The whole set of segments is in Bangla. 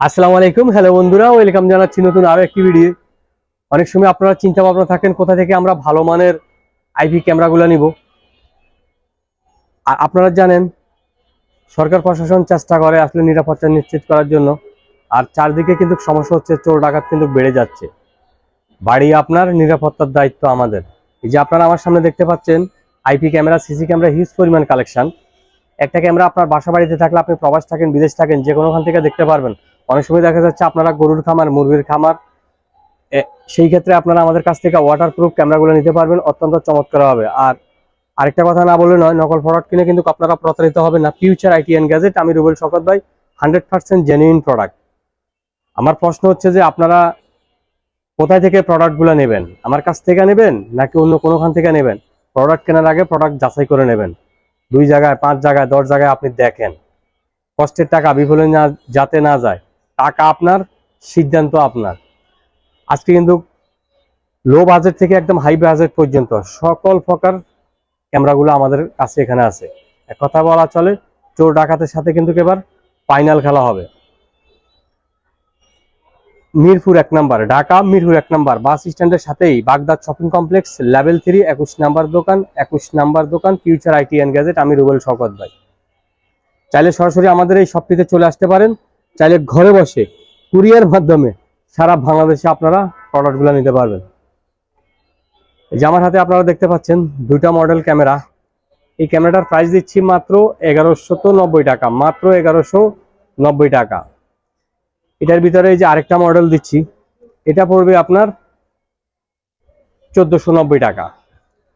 আসসালামু আলাইকুম। হ্যালো বন্ধুরা ওয়েলকাম জানাচ্ছি নতুন আরও একটি ভিডিও অনেক সময় আপনারা চিন্তা ভাবনা থাকেন কোথা থেকে আমরা ভালো মানের আইপি ক্যামেরাগুলো নিব। আর আপনারা জানেন, সরকার প্রশাসন চেষ্টা করে আসলে নিরাপত্তা নিশ্চিত করার জন্য। আর চারদিকে কিন্তু সমস্যা হচ্ছে, চোর ডাকাত কিন্তু বেড়ে যাচ্ছে। বাড়ি আপনার, নিরাপত্তার দায়িত্ব আমাদের। এই যে আপনারা আমার সামনে দেখতে পাচ্ছেন IP camera CC camera huge পরিমাণ কালেকশন একটা ক্যামেরা আপনার বাসা বাড়িতে থাকলে আপনি প্রবাস থাকেন, বিদেশ থাকেন যে কোনোখান থেকে দেখতে পারবেন। অনেক সময় দেখা যাচ্ছে আপনারা গরুর খামার, মুরগির খামার সেই ক্ষেত্রে আপনারা আমাদের কাছ থেকে ওয়াটার প্রুফ ক্যামেরাগুলো নিতে পারবেন, অত্যন্ত চমৎকার হবে। আর আরেকটা কথা না বলে নয়, নকল প্রোডাক্ট কিনে কিন্তু আপনারা প্রতারিত হবে না। ফিউচার আইটি অ্যান্ড গ্যাজেট আমি রুবেল শকত ভাই হান্ড্রেড পার্সেন্ট জেনুইন প্রোডাক্ট আমার প্রশ্ন হচ্ছে যে আপনারা কোথায় থেকে প্রোডাক্টগুলো নেবেন? আমার কাছ থেকে নেবেন নাকি অন্য কোনোখান থেকে নেবেন? প্রোডাক্ট কেনার আগে প্রোডাক্ট যাচাই করে নেবেন। দুই জায়গায়, পাঁচ জায়গায়, দশ জায়গায় আপনি দেখেন। কষ্টের টাকা বিফলে না, যাতে না যায়। টাকা আপনার, সিদ্ধান্ত আপনার। আজকে কিন্তু লো বাজেট থেকে একদম হাই বাজেট পর্যন্ত সকল প্রকার ক্যামেরাগুলো আমাদের কাছে এখানে আছে। এক কথা বলা চলে, চোর ডাকাতের সাথে কিন্তু এবার ফাইনাল খেলা হবে। মিরপুর এক নাম্বার, ঢাকা মিরপুর এক নাম্বার, বাস স্ট্যান্ডের সাথেই Baghdad shopping complex level three একুশ নাম্বার দোকান, একুশ নাম্বার দোকান ফিউচার আইটি অ্যান্ড গ্যাজেট আমি রুবেল শকত ভাই। চাইলে সরাসরি আমাদের এই শপটিতে চলে আসতে পারেন। চাইলে ঘরে বসে কুরিয়ার মাধ্যমে সারা বাংলাদেশে আপনারা প্রোডাক্টগুলো নিতে পারবেন। এই যে আমার হাতে আপনারা দেখতে পাচ্ছেন দুইটা মডেল ক্যামেরা এই ক্যামেরাটার প্রাইস দিচ্ছি মাত্র এগারোশো টাকা, মাত্র এগারোশো টাকা। এটার ভিতরে এই যে আরেকটা মডেল দিচ্ছি, এটা পড়বে আপনার চোদ্দোশো টাকা।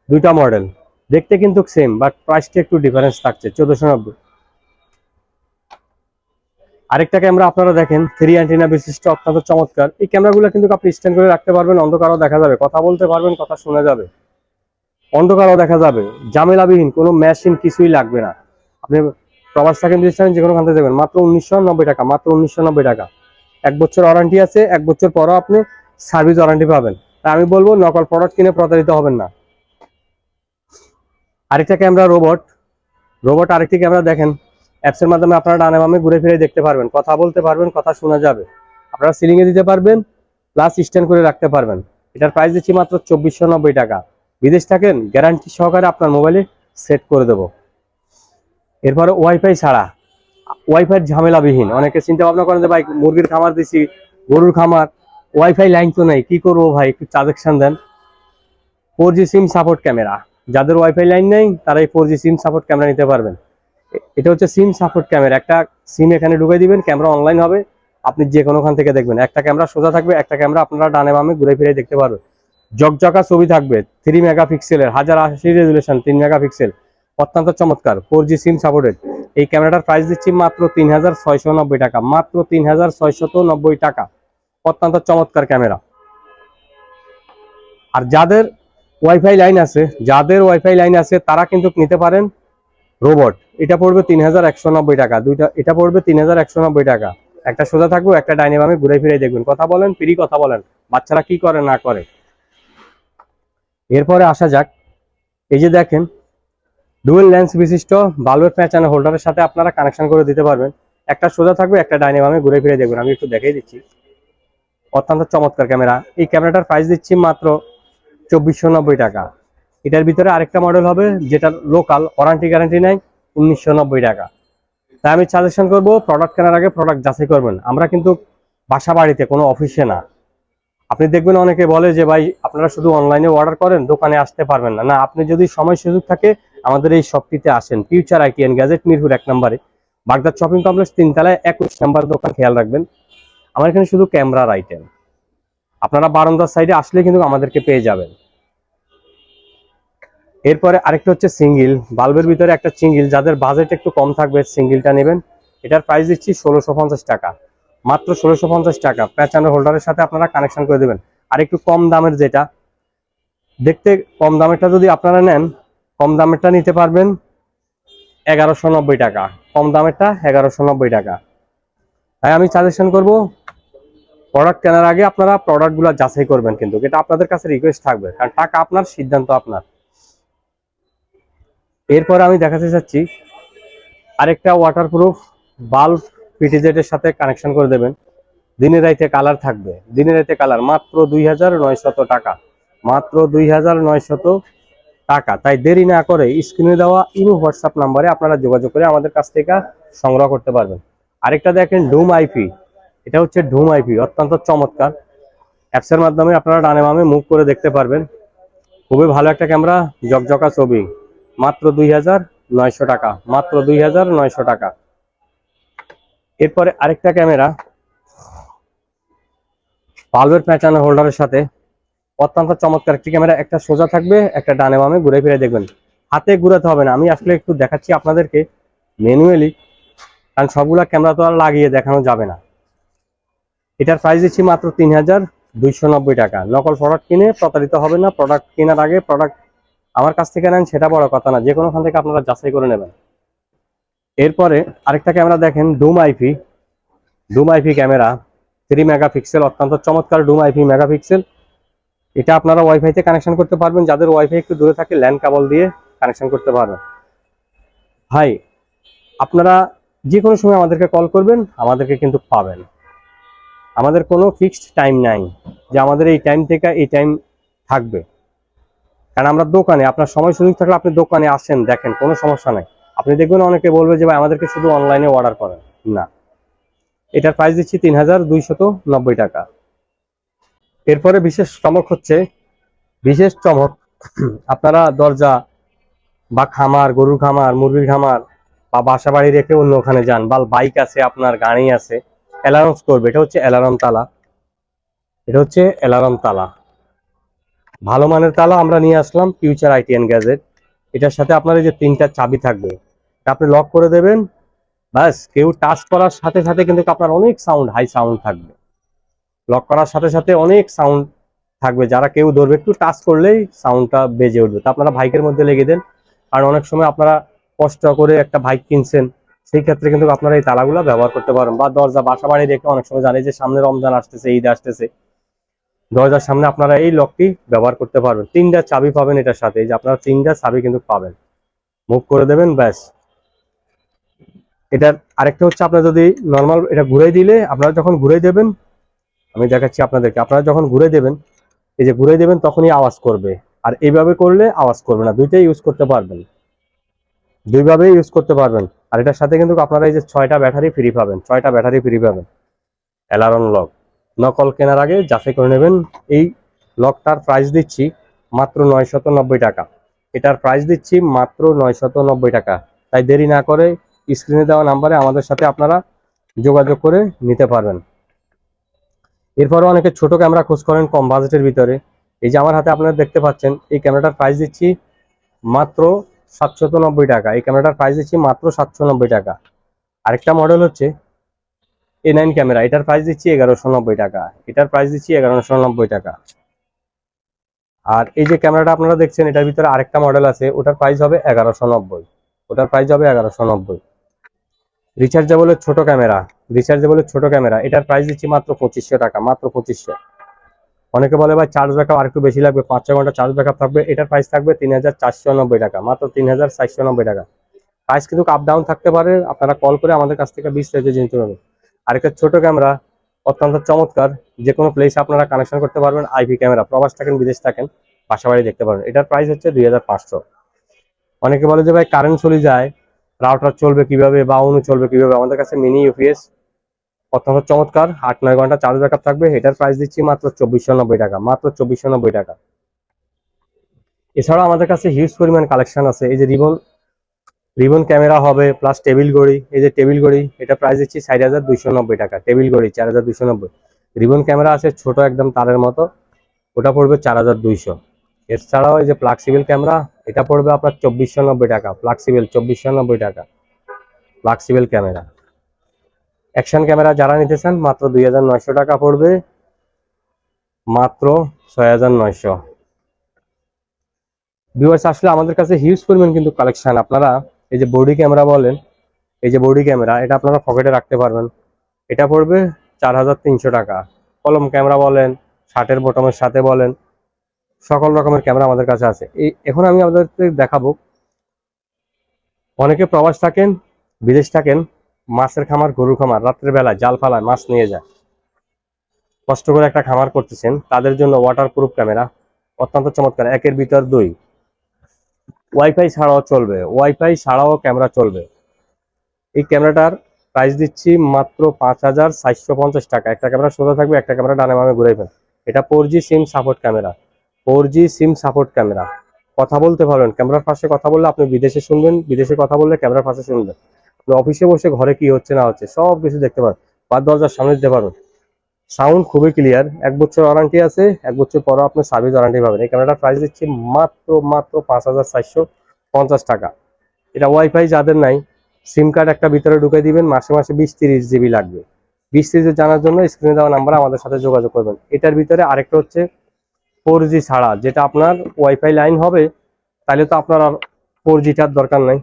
দুইটা মডেল দেখতে কিন্তু সেম বাট প্রাইসটা একটু ডিফারেন্স থাকছে, চোদ্দোশো আরেকটা ক্যামেরা আপনারা দেখেন থ্রি অ্যান্টিনা বিশিষ্ট, অত্যন্ত চমৎকার। এই ক্যামেরাগুলো কিন্তু আপনি স্ট্যান্ড করে রাখতে পারবেন, অন্ধকারও দেখা যাবে। কথা বলতে পারবেন, কথা শোনা যাবে। অন্ধকারও দেখা যাবে। জামেলাবিহীন কোনো মেশিন কিছুই লাগবে না। আপনি প্রবাস থাকেন বিদেশ যে কোনো খান দেবেন মাত্র উনিশশো নব্বই টাকা, মাত্র উনিশশো নব্বই টাকা। এক বছর ওয়ারান্টি আছে, এক বছর পরও আপনি সার্ভিস ওয়ারান্টি পাবেন। আমি বলব, নকল প্রোডাক্ট কিনে প্রতারিত হবেন না। আরেকটা ক্যামেরা রোবট রোবট আরেকটি ক্যামেরা দেখেন। অ্যাপসের মাধ্যমে আপনারা ডানে বামে ঘুরে ফিরে দেখতে পারবেন, কথা বলতে পারবেন, কথা শোনা যাবে। আপনারা সিলিং এ দিতে পারবেন প্লাস স্ট্যান্ড করে রাখতে পারবেন। এটার প্রাইস দিচ্ছি মাত্র চব্বিশশো নব্বই টাকা। বিদেশ থাকেন গ্যারান্টি সহকারে আপনার মোবাইলে সেট করে দেবো। এরপরে ওয়াইফাই ছাড়া। ওয়াইফাই ঝামেলাবিহীন। অনেকে চিন্তা ভাবনা করেন যে, ভাই, মুরগির খামার দিছি, গরুর খামার ওয়াইফাই লাইন তো নেই, কি করব ভাই? একটু ট্রানজেকশন দেন। ফোর সিম সাপোর্ট ক্যামেরা যাদের ওয়াইফাই লাইন নেই তারা এই ফোর সিম সাপোর্ট ক্যামেরা নিতে পারবেন। এটা হচ্ছে সিম সাপোর্ট ক্যামেরা একটা সিম এখানে ঢুকে দিবেন ক্যামেরা অনলাইন হবে। আপনি যে কোনোখান থেকে দেখবেন। একটা ক্যামেরা সোজা থাকবে, একটা ক্যামেরা আপনারা ডানে বামে ঘুরে ফিরে দেখতে পারবেন। জকজকা ছবি থাকবে থ্রি মেগাপিক্সেলের হাজার আশি রেজুলেশন তিন মেগাপিক্সেল অত্যন্ত চমৎকার ফোর জি সিম সাপোর্টেড এই ক্যামেরাটার প্রাইস দিচ্ছি মাত্র তিন হাজার ছয়শো নব্বই টাকা, মাত্র তিন টাকা। অত্যন্ত চমৎকার ক্যামেরা আর যাদের ওয়াইফাই লাইন আছে, যাদের ওয়াইফাই লাইন আছে, তারা কিন্তু নিতে পারেন রোবট, এটা পড়বে তিন হাজার একশো নব্বই টাকা। দুইটা, এটা পড়বে তিন হাজার একশো নব্বই টাকা। একটা সোজা থাকবে, একটা ডাইনে ঘুরে ফিরে দেখবেন। কথা বলেন, ফ্রি কথা বলেন। বাচ্চারা কি করে, না করে? এরপরে আসা যাক। এই যে দেখেন ডুয়েল লেন্স বিশিষ্ট বাল্বের প্যাঁচানো হোল্ডারের সাথে আপনারা কানেকশন করে দিতে পারবেন। একটা সোজা থাকবে, একটা ডাইনে ঘুরে ফিরে দেখবেন। আমি একটু দেখাই দিচ্ছি। অত্যন্ত চমৎকার ক্যামেরা। এই ক্যামেরাটার প্রাইস দিচ্ছি মাত্র চব্বিশশো টাকা। এটার ভিতরে আরেকটা মডেল হবে, যেটা লোকাল ওয়ারান্টি গ্যারান্টি নাই উনিশশো টাকা। তাই আমি সাজেশন করব প্রোডাক্ট কেনার আগে প্রোডাক্ট যাচাই করবেন। আমরা কিন্তু বাসা বাড়িতে, কোনো অফিসে না। আপনি দেখবেন অনেকে বলে যে, ভাই, আপনারা শুধু অনলাইনে অর্ডার করেন, দোকানে আসতে পারবেন না। না, আপনি যদি সময় সুযোগ থাকে, আমাদের এই শপটিতে আসেন। Future IT and gadget Mirpur এক নম্বরে। বাগদাদ শপিং কমপ্লেক্স তিনতলায় একুশ নাম্বার দোকান, খেয়াল রাখবেন। আমার এখানে শুধু ক্যামেরার আইটেম আপনারা বারান্দার সাইডে আসলে কিন্তু আমাদেরকে পেয়ে যাবেন। এরপরে আরেকটা হচ্ছে সিঙ্গেল। বাল্বের ভিতরে একটা সিঙ্গেল, যাদের বাজেট একটু কম থাকবে, সিঙ্গেলটা নেবেন। এটার প্রাইস দিচ্ছি ষোলোশো পঞ্চাশ টাকা। মাত্র ষোলোশো পঞ্চাশ টাকা। প্যাচানো হোল্ডারের সাথে আপনারা কানেকশন করে দেবেন। আর একটু কম দামের যেটা, দেখতে কম দামেরটা যদি আপনারা নেন, কম দামেরটা নিতে পারবেন এগারোশো নব্বই টাকা। কম দামেরটা এগারোশো নব্বই টাকা। তাই আমি সাজেশন করব প্রোডাক্ট কেনার আগে আপনারা প্রোডাক্টগুলো যাচাই করবেন কিন্তু। এটা আপনাদের কাছে রিকোয়েস্ট থাকবে। কারণ টাকা আপনার, সিদ্ধান্ত আপনার। এরপর আমি দেখাতে চাচ্ছি আরেকটা ওয়াটারপ্রুফ বাল্ব পিটিজেটের সাথে কানেকশন করে দেবেন। দিনের রাইতে কালার থাকবে। দিনের রাইতে কালার মাত্র দুই টাকা। মাত্র দুই টাকা। তাই দেরি না করে স্ক্রিনে দেওয়া ইমো হোয়াটসঅ্যাপ নাম্বারে আপনারা যোগাযোগ করে আমাদের কাছ থেকে সংগ্রহ করতে পারবেন। আরেকটা দেখেন ডুম আইপি এটা হচ্ছে ডুম আইপি অত্যন্ত চমৎকার। অ্যাপসের মাধ্যমে আপনারা ডানে বামে মুভ করে দেখতে পারবেন। খুবই ভালো একটা ক্যামেরা জকজকা ছবি। মাত্র দুই হাজার নয়শো টাকা, মাত্র দুই হাজার নয়শো টাকা। এরপরে আরেকটা ক্যামেরা বাল্বের প্যাটার্ন হোল্ডারের সাথে, অত্যন্ত চমৎকার একটি ক্যামেরা, একটা সোজা থাকবে, একটা ডানে বামে ঘুরে ফিরে দেখবেন। হাতে ঘুরাতে হবে না, আমি আসলে একটু দেখাচ্ছি আপনাদেরকে ম্যানুয়ালি কারণ সবগুলা ক্যামেরা তো আর লাগিয়ে দেখানো যাবে না। এটার প্রাইস দিচ্ছি মাত্র তিন হাজার দুইশো নব্বই টাকা। নকল প্রোডাক্ট কিনে প্রতারিত হবে না প্রোডাক্ট কেনার আগে প্রোডাক্ট আমার কাছ থেকে নেন, সেটা বড় কথা না, যে কোনোখান থেকে আপনারা যাচাই করে নেবেন। এরপরে আরেকটা ক্যামেরা দেখেন dome IP dome IP camera three megapixel অত্যন্ত চমৎকার ডুম আইপি মেগাপিক্সেল এটা আপনারা ওয়াইফাইতে কানেকশন করতে পারবেন, যাদের ওয়াইফাই একটু দূরে থাকে ল্যান্ড কেবল দিয়ে কানেকশন করতে পারবেন। ভাই, আপনারা যে কোনো সময় আমাদেরকে কল করবেন, আমাদেরকে কিন্তু পাবেন। আমাদের কোনো ফিক্সড টাইম নাই, যে আমাদের এই টাইম থেকে এই টাইম থাকবে। কারণ আমরা দোকানে, আপনার সময় সুযোগ থাকলে আপনি দোকানে আসেন, দেখেন, কোনো সমস্যা নাই। আপনি দেখবেন অনেকে বলবে যে, ভাই, আমাদেরকে শুধু অনলাইনে অর্ডার করেন। না। এটার প্রাইস দিচ্ছি তিন টাকা। এরপরে বিশেষ চমক হচ্ছে, বিশেষ চমক, আপনারা দরজা বা খামার, গরুর খামার, মুরগির খামার বা বাসা বাড়ি রেখে অন্য ওখানে যান, বা বাইক আছে, আপনার গাড়ি আছে অ্যালার্ম করবে। এটা হচ্ছে অ্যালার্ম তালা। এটা হচ্ছে অ্যালার্ম তালা। ভালো মানের তালা আমরা নিয়ে আসলাম ফিউচার আইটিএন গ্যাজেট এটার সাথে আপনার এই যে তিনটা চাবি থাকবে আপনি লক করে দেবেন, ব্যাস, কেউ টাচ করার সাথে সাথে কিন্তু আপনার অনেক সাউন্ড হাই সাউন্ড থাকবে। লক করার সাথে সাথে অনেক সাউন্ড থাকবে, যারা কেউ ধরবে, একটু টাচ করলেই সাউন্ডটা বেজে উঠবে। তা আপনারা বাইকের মধ্যে লেগে দেন আর অনেক সময় আপনারা কষ্ট করে একটা বাইক কিনছেন, সেই ক্ষেত্রে কিন্তু আপনারা এই তালাগুলো ব্যবহার করতে পারেন। বা দরজা, বাসা বাড়ি রেখে অনেক সময় জানে যে সামনে রমজান আসতেছে, ঈদ আসতেছে। দরজার সামনে আপনারা এই লকটি ব্যবহার করতে পারবেন। তিনটা চাবি পাবেন এটার সাথে। যে আপনারা তিনটা চাবি কিন্তু পাবেন। মুভ করে দেবেন, ব্যাস। এটার আরেকটা হচ্ছে আপনার যদি নর্মাল এটা ঘুরে দিলে আপনারা যখন ঘুরে দেবেন, আমি দেখাচ্ছি আপনাদেরকে, আপনারা যখন ঘুরে দেবেন, এই যে ঘুরে দেবেন তখনই আওয়াজ করবে। আর এইভাবে করলে আওয়াজ করবে না। দুইটাই ইউজ করতে পারবেন। দুইভাবে ইউজ করতে পারবেন। আর এটার সাথে কিন্তু আপনারা এই যে ছয়টা ব্যাটারি ফ্রি পাবেন। ছয়টা ব্যাটারি ফ্রি পাবেন। অ্যালার্ম লক নকল কেনার আগে যাচাই করে নেবেন। এই লকটার প্রাইস দিচ্ছি মাত্র নয়শত টাকা। এটার প্রাইস দিচ্ছি মাত্র নয়শত টাকা। তাই দেরি না করে স্ক্রিনে দেওয়া নাম্বারে আমাদের সাথে আপনারা যোগাযোগ করে নিতে পারবেন। এরপরও অনেকে ছোট ক্যামেরা খোঁজ করেন কম বাজেটের ভিতরে। এই যে আমার হাতে আপনারা দেখতে পাচ্ছেন, এই ক্যামেরাটার প্রাইস দিচ্ছি মাত্র সাতশত টাকা। এই ক্যামেরাটার প্রাইস দিচ্ছি মাত্র সাতশো নব্বই টাকা। আরেকটা মডেল হচ্ছে এ নাইন ক্যামেরা এটার প্রাইস দিচ্ছি এগারোশো নব্বই টাকা। এটার প্রাইস দিচ্ছি এগারোশো নব্বই টাকা। আর এই যে ক্যামেরাটা আপনারা দেখছেন, এটার ভিতরে আরেকটা মডেল আছে, ওটার প্রাইস হবে এগারোশো নব্বই। ওটার প্রাইস হবে এগারোশো নব্বই। রিচার্জেবলের ছোট ক্যামেরা রিচার্জেবলের ছোট ক্যামেরা এটার প্রাইস দিচ্ছি মাত্র পঁচিশশো টাকা, মাত্র পঁচিশশো। অনেকে বলে ভাই চার্জ ব্যাকআপ আর একটু বেশি লাগবে, পাঁচ ছ ঘণ্টা চার্জ ব্যাকআপ থাকবে, এটার প্রাইস থাকবে তিন হাজার চারশো নব্বই টাকা, মাত্র তিন হাজার চারশো নব্বই টাকা। প্রাইস কিন্তু আপ ডাউন থাকতে পারে, আপনারা কল করে আমাদের কাছ থেকে বিশ থেকে জিনিস পাবেন আরেকটা ছোট ক্যামেরা অত্যন্ত চমৎকার। যে কোনো প্লেসে আপনারা কানেকশন করতে পারবেন আইপি ক্যামেরা প্রবাস থাকেন, বিদেশ থাকেন বাসাবাড়ি দেখতে পারবেন। এটার প্রাইস হচ্ছে দুই হাজার পাঁচশো। অনেকে বলে যে ভাই কারেন্ট চলে যায় রাউটার চলবে কীভাবে বা অনু চলবে কীভাবে? আমাদের কাছে মিনি ইউপিএস অত্যন্ত চমৎকার। আট, নয় ঘণ্টা চার্জ ব্যাকআপ থাকবে। এটার প্রাইস দিচ্ছি মাত্র চব্বিশশো নব্বই টাকা, মাত্র চব্বিশশো নব্বই টাকা। এছাড়াও আমাদের কাছে হিউজ পরিমাণ কালেকশন আছে। এই যে রিবন রিবন ক্যামেরা হবে প্লাস টেবিল ঘড়ি, এই যে টেবিল ঘড়ি, এটা প্রাইস দিচ্ছি ষাট হাজার দুইশো নব্বই টাকা। টেবিল ঘড়ি চার হাজার দুইশো নব্বই। রিবন ক্যামেরা আছে ছোট একদম তারের মতো, ওটা পড়বে চার হাজার দুইশো। এছাড়াও এই যে ফ্লাক্সিবল ক্যামেরা এটা পড়বে আপনার চব্বিশশো নব্বই টাকা। ফ্লাক্সিবল চব্বিশশো নব্বই টাকা। ফ্লাক্সিবল ক্যামেরা অ্যাকশন ক্যামেরা যারা নিতে চান, মাত্র দুই হাজার নয়শো টাকা পড়বে। মাত্র ছয় হাজার নয়শো। ভিউয়ার্স আসলে আমাদের কাছে হিউজ পরিমাণ কিন্তু কালেকশন আপনারা এই যে বডি ক্যামেরা বলেন, এই যে বডি ক্যামেরা এটা আপনারা পকেটে রাখতে পারবেন। এটা পড়বে চার হাজার তিনশো টাকা। কলম ক্যামেরা বলেন শার্টের বটমের সাথে বলেন, সকল রকমের ক্যামেরা আমাদের কাছে আছে। এই এখন আমি আপনাদেরকে দেখাবো, অনেকে প্রবাস থাকেন, বিদেশ থাকেন, মাছের খামার, গরুর খামার, রাত্রের বেলায় জাল ফালায়, মাছ নিয়ে যায়। কষ্ট করে একটা খামার করতেছেন, তাদের জন্য ওয়াটার প্রুফ ক্যামেরা অত্যন্ত চমৎকার, একের ভিতর দুই। ওয়াইফাই ছাড়াও চলবে ওয়াইফাই ছাড়াও ক্যামেরা চলবে। এই ক্যামেরাটার প্রাইস দিচ্ছি মাত্র পাঁচ হাজার সাতশো পঞ্চাশ টাকা। একটা ক্যামেরা সোজা থাকবে, একটা ক্যামেরা ডানে বামে ঘুরাইবেন এটা four G SIM support camera four G SIM support camera. কথা বলতে পারবেন, ক্যামেরার পাশে কথা বললে আপনি বিদেশে শুনবেন, বিদেশে কথা বললে ক্যামেরার পাশে শুনবেন। অফিসে বসে ঘরে কি হচ্ছে না হচ্ছে সব কিছু দেখতে পারেন বা দরজার সামনে দিতে পারবেন। সাউন্ড খুবই ক্লিয়ার। এক বছর ওয়ারান্টি আছে, এক বছর পরও আপনি সার্ভিস ওয়ারান্টি পাবেন। এই ক্যামেরাটার প্রাইস দিচ্ছি মাত্র মাত্র পাঁচ হাজার চারশো পঞ্চাশ টাকা। এটা ওয়াইফাই যাদের নাই সিম কার্ড একটা ভিতরে ঢুকে দিবেন, মাসে মাসে বিশ তিরিশ জিবি লাগবে। বিশ তিরিশ জানার জন্য স্ক্রিনে দেওয়া নাম্বার আমাদের সাথে যোগাযোগ করবেন। এটার ভিতরে আরেকটা হচ্ছে ফোর জি ছাড়া, যেটা আপনার ওয়াইফাই লাইন হবে, তাহলে তো আপনার আর ফোর জিটার দরকার নাই।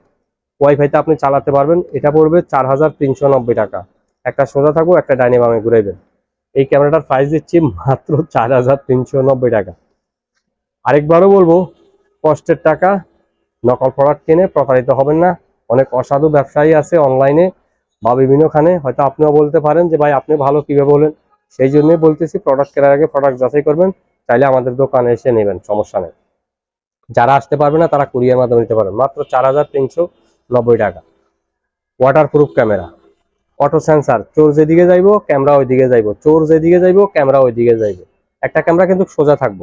ওয়াইফাইতে আপনি চালাতে পারবেন, এটা পড়বে চার হাজার তিনশো নব্বই টাকা। একটা সোজা থাকব, একটা ডাইনি বামে ঘুরাইবেন। এই ক্যামেরাটার প্রাইস দিচ্ছি মাত্র চার হাজার তিনশো নব্বই টাকা। আরেকবারও বলব কষ্টের টাকা, নকল প্রোডাক্ট কিনে প্রতারিত হবেন না। অনেক অসাধু ব্যবসায়ী আছে অনলাইনে বা বিভিন্নখানে। হয়তো আপনিও বলতে পারেন যে, ভাই, আপনি ভালো কীভাবে বলেন? সেই জন্যই বলতেছি প্রোডাক্ট কেনার আগে প্রোডাক্ট যাচাই করবেন। চাইলে আমাদের দোকানে এসে নেবেন, সমস্যা নেই। যারা আসতে পারবে না, তারা কুরিয়ার মাধ্যমে নিতে পারবেন। মাত্র চার হাজার তিনশো নব্বই টাকা। Waterproof camera auto sensor চোর যেদিকে যাইবো ক্যামেরা ওইদিকে যাইবো। চোর যেদিকে যাইবো ক্যামেরা ওইদিকে যাইবে। একটা ক্যামেরা কিন্তু সোজা থাকব।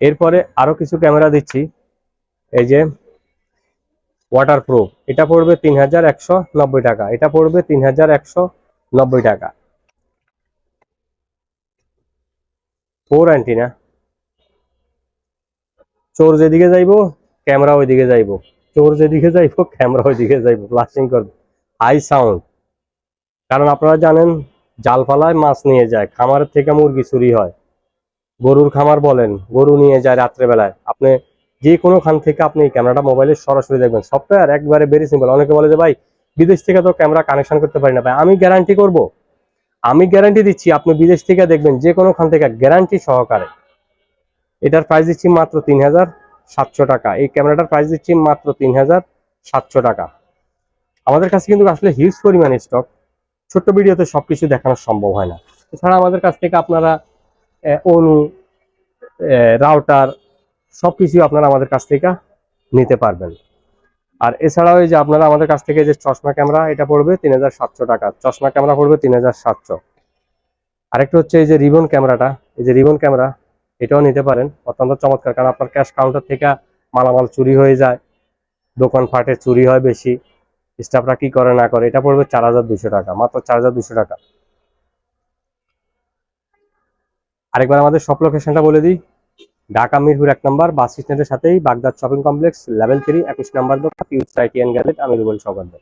এরপরে আরও কিছু ক্যামেরা দিচ্ছি। এই যে ওয়াটার প্রুফ এটা পড়বে তিন হাজার একশো নব্বই টাকা। এটা পড়বে তিন হাজার একশো নব্বই টাকা। ফোর অ্যান্টিনা চোর যেদিকে যাইবো ক্যামেরা ওইদিকে যাইবো। চোর যেদিকে যাইবো ক্যামেরা ওইদিকে যাইবো। ব্লাস্টিং করবে। High sound. কারণ আপনারা জানেন, জালপালায় মাছ নিয়ে যায়, খামারের থেকে মুরগি চুরি হয়। গরুর খামার বলেন, গরু নিয়ে যায় রাত্রেবেলায়। আপনি যে কোনো খান থেকে আপনি ক্যামেরাটা মোবাইলে সরাসরি দেখবেন। সফটওয়্যার একবারে ভেরি সিম্পল অনেকে বলে যে, ভাই, বিদেশ থেকে তো ক্যামেরা কানেকশন করতে পারি না। ভাই, আমি গ্যারান্টি করব। আমি গ্যারান্টি দিচ্ছি, আপনি বিদেশ থেকে দেখবেন, যে কোনো খান থেকে গ্যারান্টি সহকারে। এটার প্রাইস দিচ্ছি মাত্র তিন হাজার সাতশো টাকা। এই ক্যামেরাটার প্রাইস দিচ্ছি মাত্র তিন হাজার সাতশো টাকা। আমাদের কাছে কিন্তু আসলে হিউজ পরিমাণে স্টক ছোট্ট ভিডিওতে সব কিছু দেখানো সম্ভব হয় না। এছাড়া আমাদের কাছ থেকে আপনারা অনু রাউটার সবকিছু আপনারা আমাদের কাছ থেকে নিতে পারবেন। আর এছাড়াও এই যে আপনারা আমাদের কাছ থেকে যে চশমা ক্যামেরা, এটা পড়বে তিন হাজার সাতশো টাকা। চশমা ক্যামেরা পড়বে তিন হাজার সাতশো। আরেকটা হচ্ছে এই যে রিবন ক্যামেরাটা। এই যে রিবন ক্যামেরা, এটাও নিতে পারেন। অত্যন্ত চমৎকার, কারণ আপনার ক্যাশ কাউন্টার থেকে মালামাল চুরি হয়ে যায়। দোকান ফাটে, চুরি হয় বেশি। স্টাফরা কি করে, না করে, এটা পড়বে চার হাজার দুশো টাকা, মাত্র চার হাজার দুশো টাকা। আরেকবার আমাদের সব লোকেশনটা বলে দিই। ঢাকা মিরপুর এক নম্বর, বাস স্ট্যান্ডের সাথেই Baghdad shopping complex level three একুশ নম্বর দোকান পিউস সাইটিয়ান গ্যালেট আমি রুবেল সৌগত